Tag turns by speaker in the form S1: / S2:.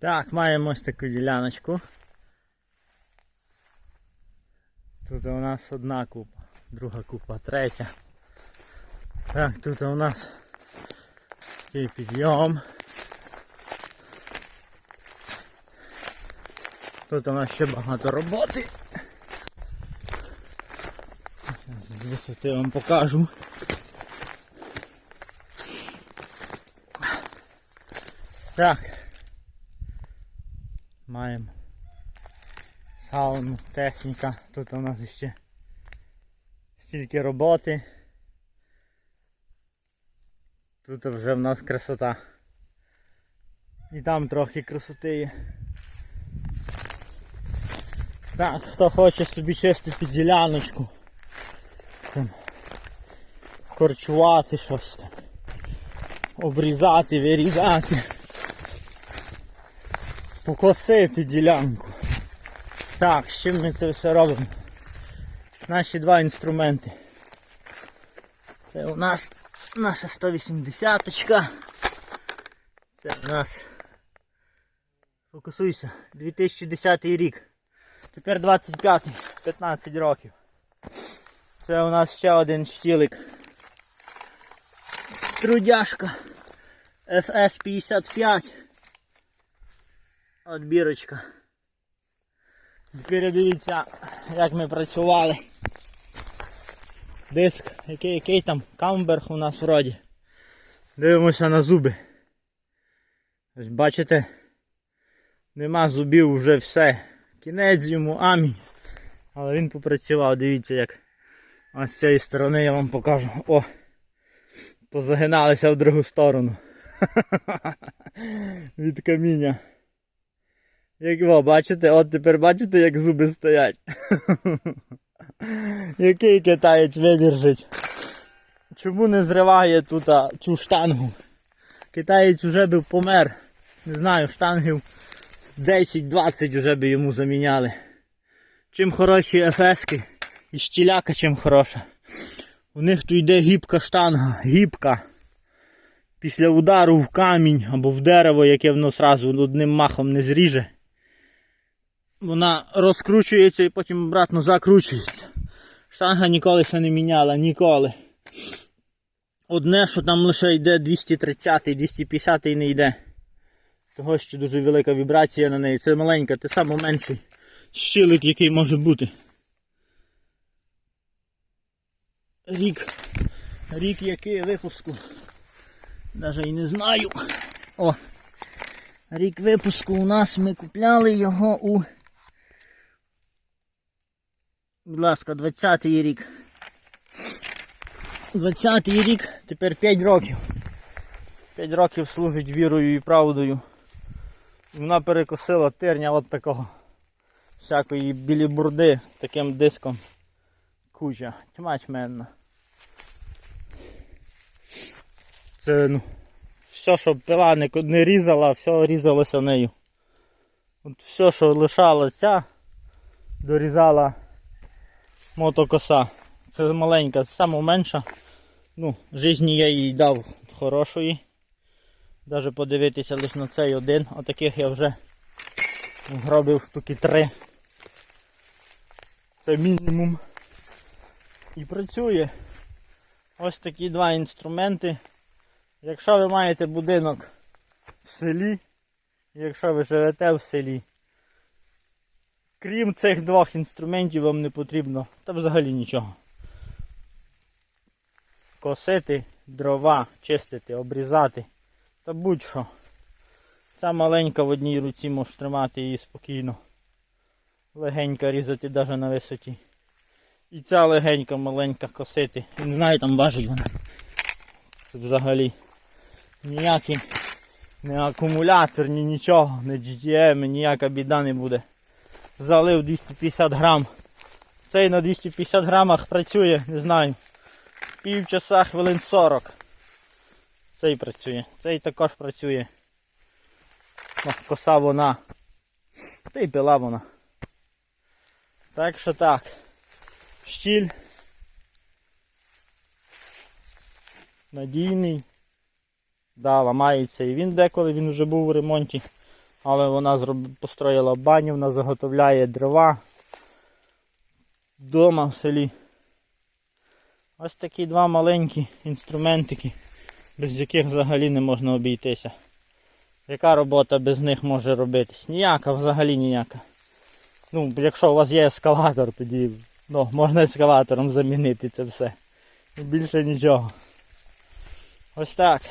S1: Так, маємо ось таку діляночку. Тут у нас одна купа, друга купа, третя. Так, тут у нас такий підйом. Тут у нас ще багато роботи. З висоти вам покажу. Так. Маємо сауну, техніка. Тут у нас ще стільки роботи. Тут вже в нас красота. І там трохи красоти є. Так, хто хоче собі чистити діляночку. Там, корчувати щось там. Обрізати, вирізати. Покосити ділянку. Так, з чим ми це все робимо? Наші два інструменти. Це у нас наша 180 очка Це у нас фокусуйся, 2010 рік. Тепер 25, 15 років. Це у нас ще один штілик. Трудяшка FS55. От бірочка. Тепер дивіться, як ми працювали. Диск, який, який там камберг у нас вроді. Дивимося на зуби. Ось бачите, нема зубів вже все. Кінець йому, амінь. Але він попрацював, дивіться як. Ось з цієї сторони я вам покажу. О! Позагиналися в другу сторону. Від каміння. Як ви бачите, от тепер бачите, як зуби стоять. Який китаєць видержить? Чому не зриває тут а, цю штангу? Китаєць вже би помер. Не знаю, штангів 10-20 вже би йому заміняли. Чим хороші ефески і щіляка чим хороша. У них тут йде гібка штанга, гібка. Після удару в камінь або в дерево, яке воно сразу одним махом не зріже. Вона розкручується і потім обратно закручується. Штанга ніколи ще не міняла, ніколи. Одне, що там лише йде 230 250 не йде. Того що дуже велика вібрація на неї. Це маленька, це саме менший щілик, який може бути. Рік. Рік який випуску. Навіть і не знаю. О! Рік випуску у нас ми купляли його у. Будь ласка, 20-й рік. 20-й рік, тепер 5 років. 5 років служить вірою і правдою. Вона перекосила терня от такого. Всякої білі бурди таким диском. Куча. Тьма тьменна. Це ну. Все, що пила не, не різала, все різалося нею. От все, що лишала ця, дорізала мотокоса. Це маленька, сама менша. Ну, житті я їй дав хорошої. Навіть подивитися лише на цей один. Отаких я вже зробив штуки три. Це мінімум. І працює. Ось такі два інструменти. Якщо ви маєте будинок в селі, якщо ви живете в селі, крім цих двох інструментів вам не потрібно та взагалі нічого. Косити, дрова, чистити, обрізати та будь-що. Ця маленька в одній руці можеш тримати її спокійно. Легенька різати навіть на висоті. І ця легенька маленька косити. Не знаю там важить вона. Це взагалі ніякий не акумулятор, ні нічого, не GTM, ніяка біда не буде. Залив 250 грам. Цей на 250 грамах працює, не знаю. Півчаса хвилин 40. Цей працює. Цей також працює. О, коса вона. Та й пила вона. Так що так. Щіль. Надійний. Да, ламається і він деколи, він вже був у ремонті. Але вона построїла баню, вона заготовляє дрова вдома в селі. Ось такі два маленькі інструментики, без яких взагалі не можна обійтися. Яка робота без них може робитись? Ніяка, взагалі ніяка. Ну, якщо у вас є ескалатор, тоді ну, можна ескалатором замінити це все. Більше нічого. Ось так.